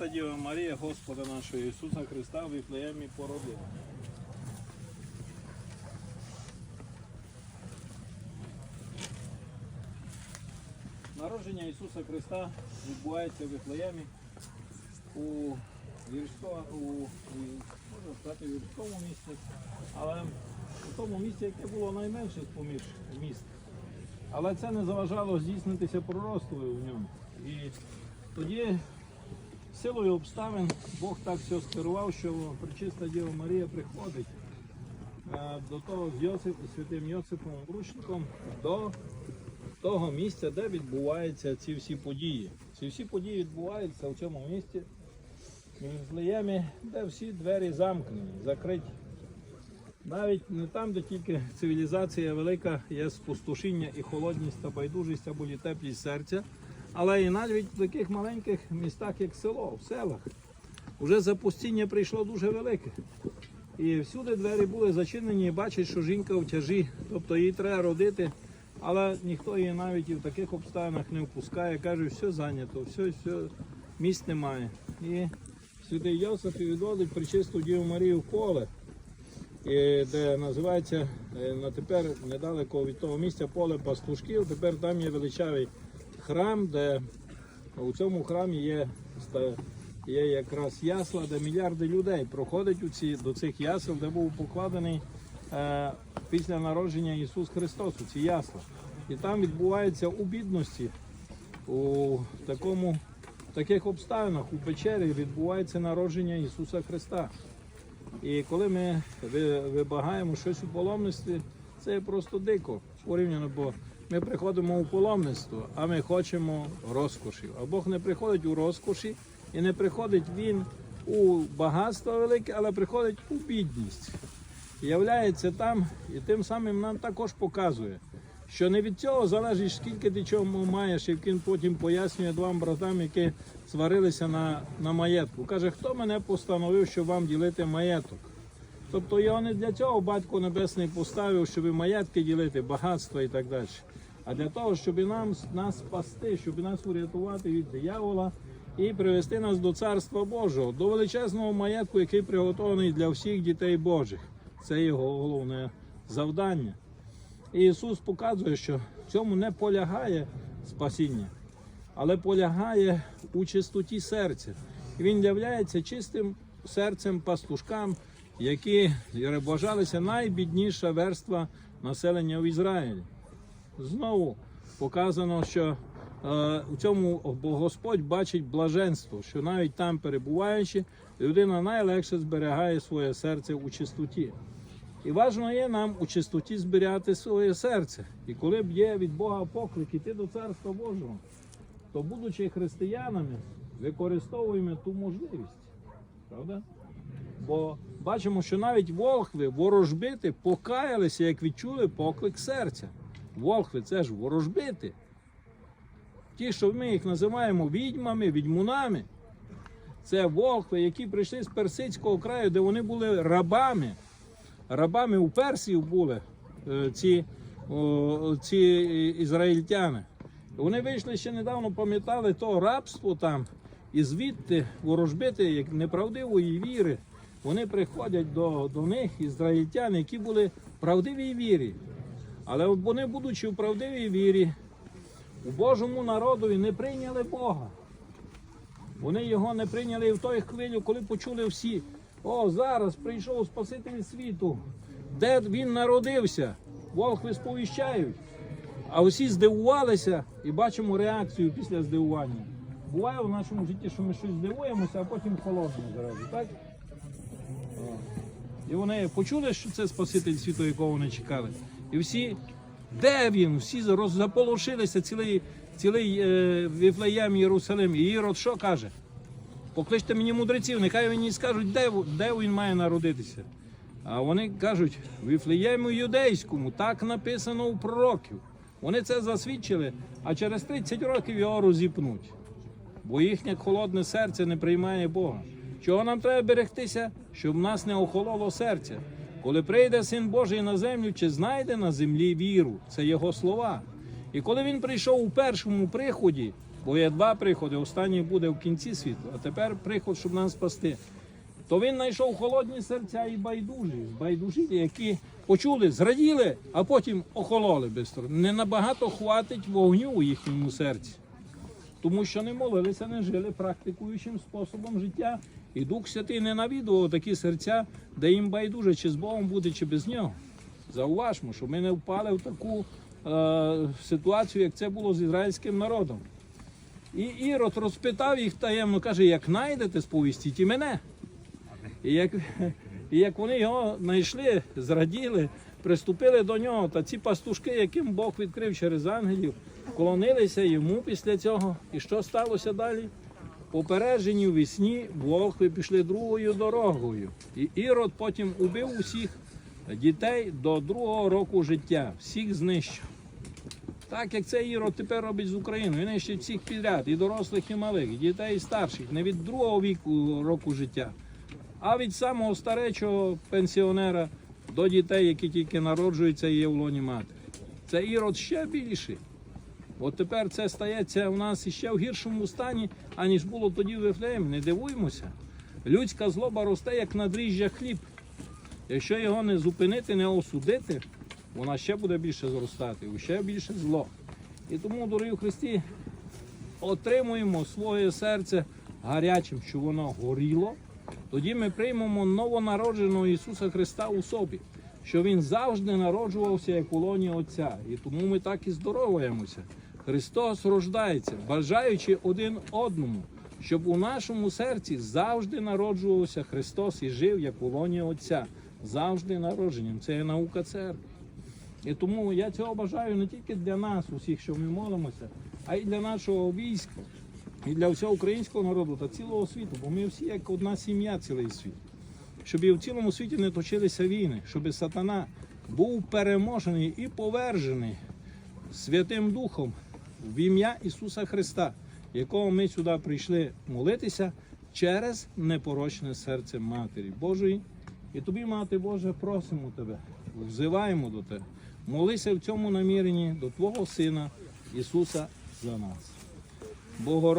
Та Діва Марія, Господа нашого Ісуса Христа в Віфлеємі породила. Народження Ісуса Христа відбувається в Віфлеємі у гірсько, у, у можна сказати, в місті, але у тому місті, яке було найменше з поміж міст. Але це не заважало здійснитися пророцтву в ньому. І тоді силою обставин Бог так все скерував, що причиста Діва Марія приходить е, до того з Йосип, святим Йосипом Ручником до того місця, де відбуваються ці всі події. Ці всі події відбуваються в цьому місті, в Віфлеємі, де всі двері замкнені, закриті. Навіть не там, де тільки цивілізація велика, є спустошіння і холодність та байдужість або і теплість серця, але і навіть в таких маленьких містах, як село, в селах, вже запустіння прийшло дуже велике. І всюди двері були зачинені, і бачать, що жінка в тяжі, тобто їй треба родити, але ніхто її навіть і в таких обставинах не впускає, каже, все зайнято, все, все, місць немає. І святий Йосиф відводить причисту Діву Марію в поле і де називається е, на тепер недалеко від того місця поле пастушків. Тепер там є величавий храм, де у цьому храмі є, є якраз ясла, де мільярди людей проходять у ці, до цих ясел, де був покладений е, після народження Ісус Христос у ці ясла. І там відбувається у бідності, у такому, таких обставинах у печері відбувається народження Ісуса Христа. І коли ми вибагаємо щось у паломництві, це просто дико порівняно, бо ми приходимо у паломництво, а ми хочемо розкошів. А Бог не приходить у розкоші і не приходить Він у багатство велике, але приходить у бідність. Являється там і тим самим нам також показує, що не від цього залежить, скільки ти чому маєш, і він потім пояснює двом братам, які сварилися на, на маєтку. Каже, хто мене постановив, щоб вам ділити маєток? Тобто його не для цього батько Небесний поставив, щоб і маєтки ділити, багатства і так далі. А для того, щоб нам нас спасти, щоб нас урятувати від диявола і привести нас до Царства Божого, до величезного маєтку, який приготований для всіх дітей Божих. Це його головне завдання. І Ісус показує, що в цьому не полягає спасіння, але полягає у чистоті серця. Він являється чистим серцем пастушкам, які бажалися найбідніша верства населення в Ізраїлі. Знову показано, що е, у цьому Господь бачить блаженство, що навіть там перебуваючи, людина найлегше зберігає своє серце у чистоті. І важливо є нам у чистоті зберігати своє серце. І коли б є від Бога поклик іти до Царства Божого, то, будучи християнами, використовуємо ту можливість. Правда? Бо бачимо, що навіть волхви, ворожбити, покаялися, як відчули поклик серця. Волхви це ж ворожбити. Ті, що ми їх називаємо відьмами, відьмунами, це волхви, які прийшли з персидського краю, де вони були рабами. Рабами у Персів були е, ці, ці ізраїльтяни. Вони вийшли ще недавно, пам'ятали то рабство там, і звідти ворожбити як неправдивої віри. Вони приходять до, до них, ізраїльтяни, які були в правдивій вірі. Але вони, будучи в правдивій вірі, у Божому народові не прийняли Бога. Вони його не прийняли і в той хвилю, коли почули всі. О, зараз прийшов Спаситель світу. Де він народився? Волхви сповіщають. А усі здивувалися і бачимо реакцію після здивування. Буває в нашому житті, що ми щось здивуємося, а потім холодно зразу, так? І вони почули, що це Спаситель світу, якого вони чекали. І всі, де він? Всі заполошилися, цілий, цілий е, Віфлеєм Єрусалим. І Ірод що каже? Покличте мені мудреців, нехай мені скажуть, де, де він має народитися. А вони кажуть, Віфлеєму юдейському, так написано у пророків. Вони це засвідчили, а через 30 років його розіпнуть. Бо їхнє холодне серце не приймає Бога. Чого нам треба берегтися, щоб нас не охололо серце? Коли прийде Син Божий на землю, чи знайде на землі віру? Це його слова. І коли він прийшов у першому приході, Бо є два приходи. Останній буде в кінці світу, а тепер приход, щоб нас спасти. То він знайшов холодні серця і байдужі, байдужі, які почули, зраділи, а потім охололи бистро. Не набагато хватить вогню у їхньому серці. Тому що не молилися, не жили практикуючим способом життя. І Дух Святий не навідував такі серця, де їм байдуже, чи з Богом буде, чи без нього. Зауважмо, що ми не впали в таку е, ситуацію, як це було з ізраїльським народом. І Ірод розпитав їх таємно, каже, як знайдете, сповістіть і мене. І як, і як вони його знайшли, зраділи, приступили до нього, та ці пастушки, яким Бог відкрив через ангелів, вклонилися йому після цього. І що сталося далі? Попереджені в вісні, волхви пішли другою дорогою. І Ірод потім убив усіх дітей до другого року життя, всіх знищив. Так як це Ірод тепер робить з Україною, він нищить всіх підряд, і дорослих, і малих, і дітей, і старших, не від другого віку року життя, а від самого старечого пенсіонера до дітей, які тільки народжуються і є в лоні матері. Це Ірод ще більший. От тепер це стається у нас іще в гіршому стані, аніж було тоді в Вифлеємі. Не дивуємося. Людська злоба росте, як надріжджя хліб. Якщо його не зупинити, не осудити, вона ще буде більше зростати, ще більше зло. І тому, дорогі Христі, отримуємо своє серце гарячим, що воно горіло. Тоді ми приймемо новонародженого Ісуса Христа у собі, що Він завжди народжувався як у лоні Отця. І тому ми так і здороваємося. Христос рождається, бажаючи один одному, щоб у нашому серці завжди народжувався Христос і жив як у лоні Отця, завжди народженням. Це є наука церкви. І тому я цього бажаю не тільки для нас, усіх, що ми молимося, а й для нашого війська, і для всього українського народу та цілого світу, бо ми всі як одна сім'я, цілий світ. Щоб і в цілому світі не точилися війни, щоб сатана був переможений і повержений Святим Духом в ім'я Ісуса Христа, якого ми сюди прийшли молитися через непорочне серце Матері Божої. І тобі, Мати Божа, просимо тебе, взиваємо до тебе. Молися в цьому наміренні до Твого Сина Ісуса за нас. Богородице,